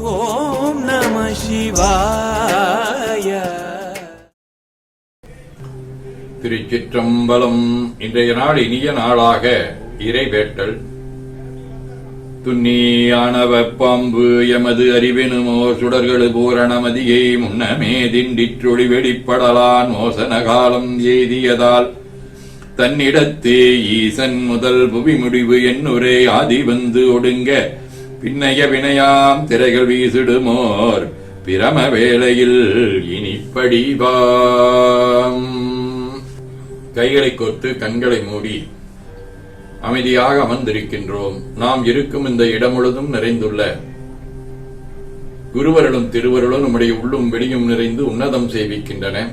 ஓம் நம சிவாய. திருச்சிற்றம்பலம் இன்றைய நாள் இனிய நாளாக இறைவேட்டல். துண்ணியானவ பாம்பு எமது அறிவெனுமோ சுடர்களு பூரணமதியை முன்னமே திண்டிற்றொளி வெளிப்படலான் மோசன காலம் எய்தியதால் தன்னிடத்தே ஈசன் முதல் புவி முடிவு என்னுரை ஆதி வந்து ஒடுங்க பின்னைய வினையாம் திரைகள் வீசிடுமோர் பிரம வேளையில் இனிப்படிவாம் கைகளை கோர்த்து கண்களை மூடி அமைதியாக அமர்ந்திருக்கின்றோம். நாம் இருக்கும் இந்த இடம் முழுதும் நிறைந்துள்ள குருவருளும் திருவருளும் நம்முடைய உள்ளும் வெளியும் நிறைந்து உன்னதம் சேவிக்கின்றன.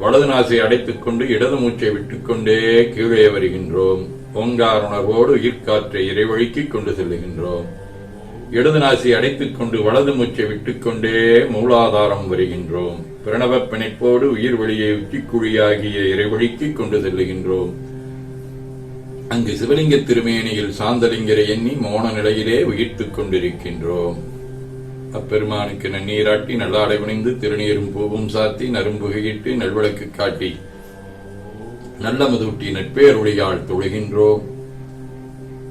வலது நாசை அடைத்துக் கொண்டு இடது மூச்சை விட்டுக்கொண்டே கீழே வருகின்றோம். ஓங்கார் உணர்வோடு உயிர்காற்றை இறைவழுக்கிக் கொண்டு செல்லுகின்றோம். இடது நாசி அடைத்துக் கொண்டு வலது மூச்சை விட்டுக்கொண்டே மூலாதாரம் வருகின்றோம். பிரணவ பிணைப்போடு உயிர் வழியை உச்சிக்குழியாகிய இறைவழிக்கிக் கொண்டு செல்லுகின்றோம். அங்கு சிவலிங்க திருமேனியில் சாந்தலிங்கரை எண்ணி மோன நிலையிலே உயிர்த்துக் கொண்டிருக்கின்றோம். அப்பெருமானுக்கு நன்னீராட்டி நல்லாடை புனிந்து திருநீரும் பூவும் சாத்தி நரும்புகையிட்டு நல்விளக்கு காட்டி நல்ல மதுட்டி நட்பேருடையாள் தொழுகின்றோம்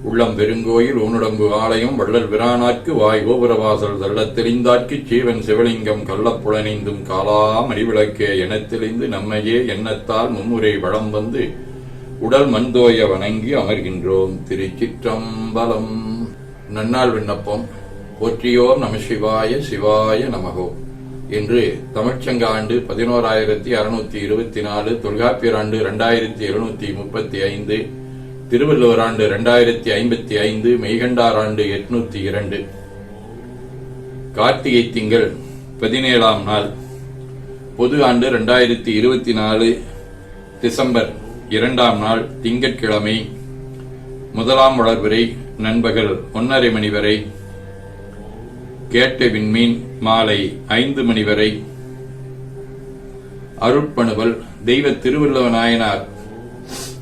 உள்ளம் பெருங்கோயில் ஊனுடம்பு ஆலயம் வள்ளல் விரானார்க்கு வாய் கோபுரவாசல் தள்ளத் தெரிந்தார்க்கு சீவன் சிவலிங்கம் கள்ளப்புலனைந்தும் காலா அடிவிளக்கே எனத் தெளிந்து நம்மையே எண்ணத்தால் மும்முறை வளம் வந்து உடல் மண்தோய வணங்கி அமர்கின்றோம். திருச்சிற்றம்பலம். நன்னாள் விண்ணப்பம். போற்றியோம் நம சிவாய சிவாய நமகோ என்று தமிழ்ச்சங்க ஆண்டு பதினோராயிரத்தி அறுநூத்தி இருபத்தி நாலு தொல்காப்பியர் ஆண்டு இரண்டாயிரத்தி எழுநூத்தி முப்பத்தி ஐந்து திருவள்ளுவர் ஆண்டு இரண்டாயிரத்தி ஐம்பத்தி ஐந்து மெய்கண்டார் ஆண்டு எட்நூத்தி இரண்டு கார்த்திகை திங்கள் பதினேழாம் நாள். பொது ஆண்டு இரண்டாயிரத்தி இருபத்தி நாலு டிசம்பர் இரண்டாம் நாள் திங்கட்கிழமை. முதலாம் வளர்வரை நண்பகல் ஒன்னரை மணி வரை. கேட்ட விண்மீன் மாலை ஐந்து மணி வரை. அருட்பணுவல் தெய்வ திருவள்ளுவ நாயனார்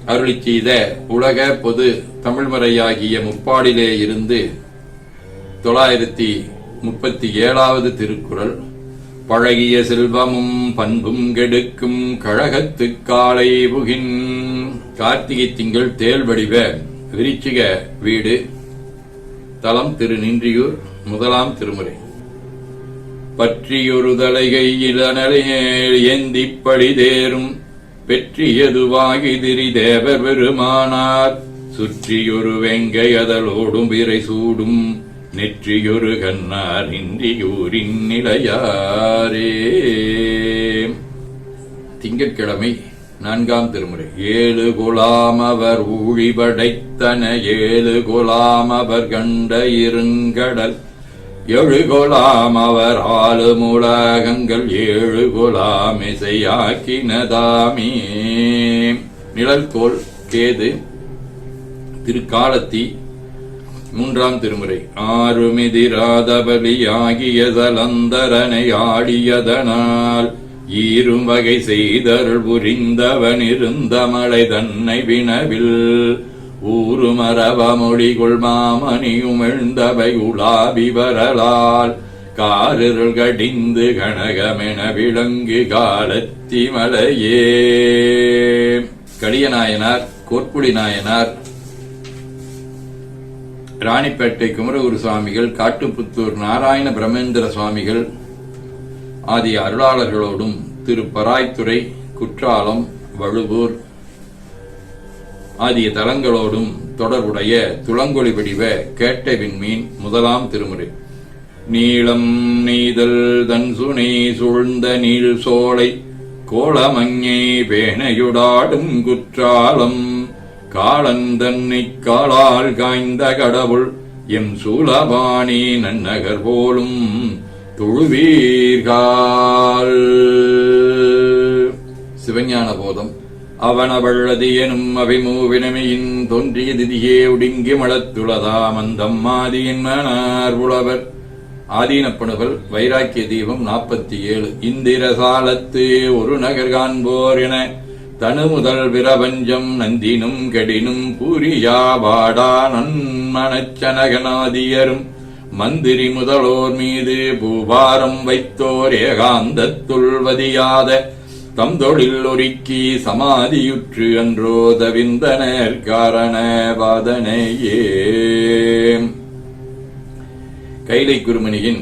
அருளி செய்த உலக பொது தமிழ்மறையாகிய முப்பாடிலே இருந்து தொள்ளாயிரத்தி முப்பத்தி ஏழாவது திருக்குறள். பழகிய செல்வமும் பண்பும் கெடுக்கும் கழகத்து காலை புகின். கார்த்திகை திங்கள் தேல் வடிவ விரிச்சிக வீடு. தலம் திரு நின்றியூர் முதலாம் திருமுறை. பற்றியொரு தலைகை இளநலையேல் ஏந்திப் பழிதேரும் பெற்றியதுவாகி திரி தேவர் பெருமானார். சுற்றியொரு வெங்கையதலோடும் விரை சூடும் நெற்றியொரு கண்ணார் இன்றியூரின் நிலையாரே. திங்கட்கிழமை நான்காம் திருமுறை. ஏழு குலாம் அவர் ஊழிபடைத்தன ஏழு குலாம் அவர் கண்ட இருங்கடல். ஏழு குலாம் அவர் ஆளும் உலகங்கள் ஏழு குலாம் இசையாக்கினதாமே நிழல்கோள் கேது திருக்காலத்தி மூன்றாம் திருமுறை. ஆறுமிதிராதபலியாகிய தலந்தரனை ஆடியதனால் ஈரும் வகை செய்தருள் புரிந்தவன் இருந்த மலை தன்னை வினவில் ஊருமரபமொழி மொழிகுள் மாமணியும் எழுந்தவை உலாவி வரலால் காரிருள் கடிந்து கனகமென விளங்கு காலத்தி மலையே கடியநாயனார் கோற்புடி நாயனார் ராணிப்பேட்டை குமரகுரு சுவாமிகள் காட்டுப்புத்தூர் நாராயண பிரமேந்திர சுவாமிகள் ஆகிய அருளாளர்களோடும் திரு பராய்த்துறை குற்றாலம் வழுவூர் ஆகிய தலங்களோடும் தொடர்புடைய துளங்கொளி வடிவ கேட்டை விண்மீன் முதலாம் திருமுறை. நீளம் நெய்தல் தன்சுனை சூழ்ந்த நீள் சோலை கோளமங்கை பேணையுடாடும் குற்றாலம் காலன் காலால் காய்ந்த கடவுள் எம் சூலபாணி நன்னகர் போலும் தொழுவீர்கள் சிவஞான போதம் அவனவள்ளது எனும் அபிமூவினமையின் தோன்றிய திதியே ஒடுங்கி மலத்துளதா மந்தம் மாதியின் மனார் புலவர் ஆதீனப்பணுகள் வைராக்கிய தீபம் நாற்பத்தி ஏழு இந்திர சாலத்து ஒரு நகர் காண்போர் என தனு முதல் பிரபஞ்சம் நந்தினும் கடினும் பூரியா பாடா நன்மனச்சனகநாதியரும் மந்திரி முதலோர் மீது பூபாரம் வைத்தோர் ஏகாந்தத்துள்வதியாத தம் தொழில் ஒருக்கி சமாதியுற்று அன்றோ தவிந்தனர் காரண வாதனையே கைலை குருமணியின்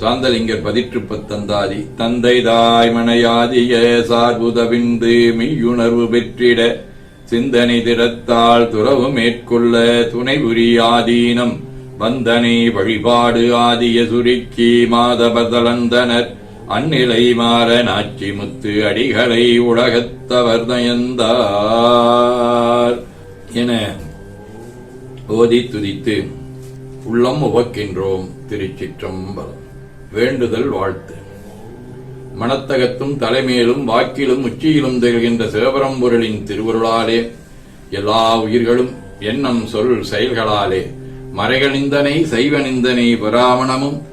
சாந்தலிங்கர் பதிற்று பத்தந்தாதி தந்தை தாய் மனையாதிய சார்புதவிந்து மெய்யுணர்வு பெற்றிட சிந்தனை திறத்தால் துறவு மேற்கொள்ள துணை புரியாதீனம் வந்தனை வழிபாடு ஆதிய சுருக்கி மாதபதலந்தனர் அந்நிலை மாற நாச்சி முத்து அடிகளை உலகத்தவர் நயந்தார் என ஓதி துதித்து உள்ளம் உவக்கின்றோம் திருச்சிற்றம்பலம். வேண்டுதல் வாழ்த்து. மனத்தகத்தும் தலைமையிலும் வாக்கிலும் உச்சியிலும் திகழ்கின்ற சிவபரம்பொருளின் திருவருளாலே எல்லா உயிர்களும் எண்ணம் சொல் செயல்களாலே மறைகளிந்தனை செய்வனிந்தனை பராமணமும்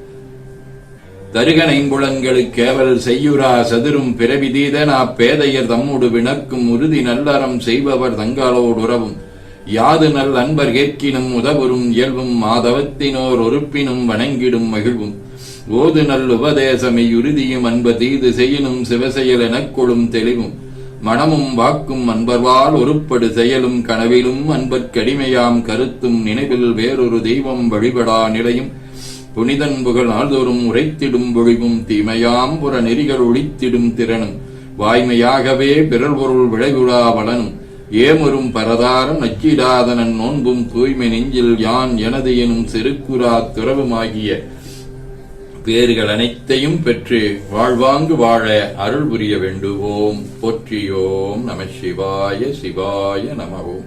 தருகனைம்புலங்களுக்கேவல் செய்யுரா சதுரும் பிறவிதீதனா பேதையர் தம்மோடு வினர்க்கும் உறுதி நல்லறம் செய்பவர் தங்காலோடு உறவும். யாது நல் அன்பர் கேட்கினும் உதவுறும் இயல்பும் மாதவத்தினோர் ஒருப்பினும் வணங்கிடும் மகிழ்வும். ஓது நல் உபதேசமை உறுதியும் அன்ப தீது செய்யினும் சிவசெயல் எனக்கொழும் தெளிவும். மனமும் வாக்கும் அன்பர்வால் ஒருப்படு செயலும் கனவிலும் அன்பர்க்கடிமையாம் கருத்தும் நினைவில் வேறொரு தெய்வம் வழிபடா நிலையும். புனிதன் ஆள்தோறும் உரைத்திடும் பொழிவும் தீமையாம் புற நெறிகள் ஒழித்திடும் திறனும். வாய்மையாகவே பிறல் பொருள் விளைவுழா வளனும். ஏமரும் பரதாரம் நச்சிடாதனன் நோன்பும் தூய்மை நெஞ்சில் யான் எனது எனும் செருக்குரா துறவுமாகிய பேர்கள் அனைத்தையும் பெற்று வாழ்வாங்கு வாழ அருள் புரிய வேண்டுவோம். போற்றியோம் நம சிவாய சிவாய நமவோம்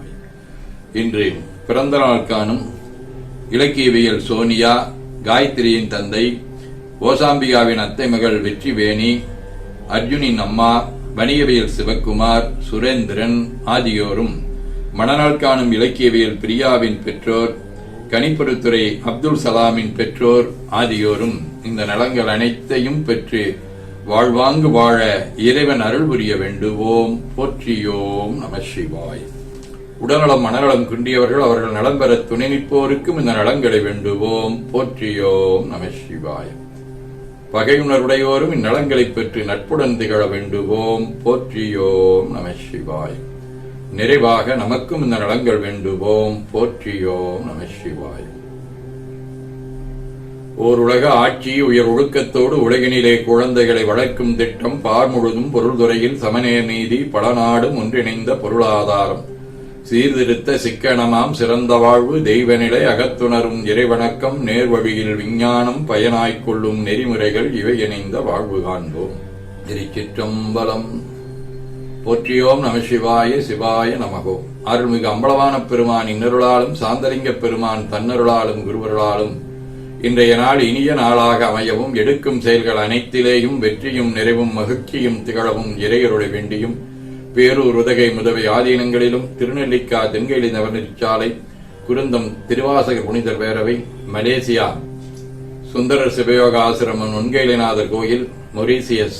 இன்று பிறந்த நாள் காணும் இலக்கியவியல் சோனியா காயத்ரியின் தந்தை ஓசாம்பிகாவின் அத்தை மகள் வெற்றிவேணி அர்ஜுனின் அம்மா வணிகவியல் சிவக்குமார் சுரேந்திரன் ஆகியோரும் மணநாள் காணும் இலக்கியவியல் பிரியாவின் பெற்றோர் கணிப்பொருத்துறை அப்துல் சலாமின் பெற்றோர் ஆகியோரும் இந்த நலங்கள் அனைத்தையும் பெற்று வாழ்வாங்கு வாழ இறைவன் அருள் புரிய வேண்டுவோம். போற்றியோம் நம சிவாய். உடல்நலம் மனநலம் குன்றியவர்கள் அவர்கள் நலம் பெற துணை நிற்போருக்கும் இந்த நலங்களை வேண்டுவோம். போற்றியோம் நம சிவாய. பகையுணர்வுடையோரும் இந்நலங்களைப் பெற்று நட்புடன் திகழ வேண்டுவோம். போற்றியோம் நம சிவாய். நிறைவாக நமக்கும் இந்த நலங்கள் வேண்டுவோம். போற்றியோம் நம சிவாய். ஓர் உலக ஆட்சி உயர் ஒழுக்கத்தோடு உலகினிலே குழந்தைகளை வளர்க்கும் திட்டம் பார் முழுதும் பொருள்துறையில் சமநேர் நீதி பல நாடும் ஒன்றிணைந்த பொருளாதாரம். சீர்திருத்த சிக்கனமாம் சிறந்த வாழ்வு தெய்வநிலை அகத்துணரும் இறைவணக்கம் நேர்வழியில் விஞ்ஞானம் பயனாய்க்கொள்ளும் நெறிமுறைகள் இவை இணைந்த வாழ்வு காண்போம். திருச்சிற்றம்பலம். போற்றியோம் நம சிவாய சிவாய நமகோ. அருள்மிகு அம்பலவான பெருமான் இன்னருளாலும் சாந்தலிங்க பெருமான் தன்னருளாலும் குருவருளாலும் இன்றைய நாள் இனிய நாளாக அமையவும் எடுக்கும் செயல்கள் அனைத்திலேயும் வெற்றியும் நிறைவும் மகிழ்ச்சியும் திகழவும் இறையருளை வேண்டியும் பேரூர் உதகை முதவை ஆதீனங்களிலும் திருநெல்லிக்கா தென்கேலி நவநெறிச்சாலை குருந்தம் திருவாசக புனிதர் பேரவை மலேசியா சுந்தரர் சிவயோக ஆசிரமம் நுண்கைலிநாதர் கோயில் மொரீசியஸ்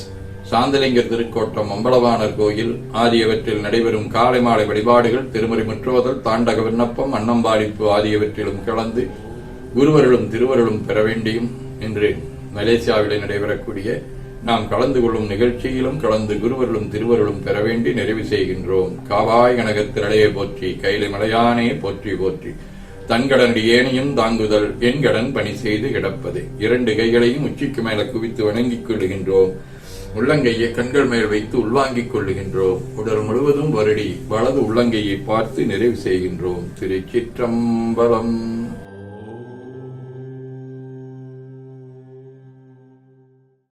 சாந்தலிங்கர் திருக்கோட்டம் அம்பலவாணர் கோயில் ஆகியவற்றில் நடைபெறும் காலை மாலை வழிபாடுகள் திருமறை முற்றுவதல் தாண்டக விண்ணப்பம் அன்னம்பாடிப்பு ஆகியவற்றிலும் கலந்து குருவர்களும் திருவருளும் பெற வேண்டியும் இன்று மலேசியாவிலே நடைபெறக்கூடிய நாம் கலந்து கொள்ளும் நிகழ்ச்சியிலும் கலந்து குருவர்களும் திருவருளும் பெற வேண்டி நிறைவு செய்கின்றோம். காவாய் கனகத்திரளையே போற்றி கைலை மலையானே போற்றி போற்றி. தன்கடனடி ஏனையும் தாங்குதல் என் கடன் பணி செய்து கிடப்பது. இரண்டு கைகளையும் உச்சிக்கு மேல குவித்து வணங்கிக் கொள்ளுகின்றோம். உள்ளங்கையை கண்கள் மேல் வைத்து உள்வாங்கிக் கொள்ளுகின்றோம். உடல் முழுவதும் வருடி வலது உள்ளங்கையை பார்த்து நிறைவு செய்கின்றோம். திருச்சிற்றம்பலம்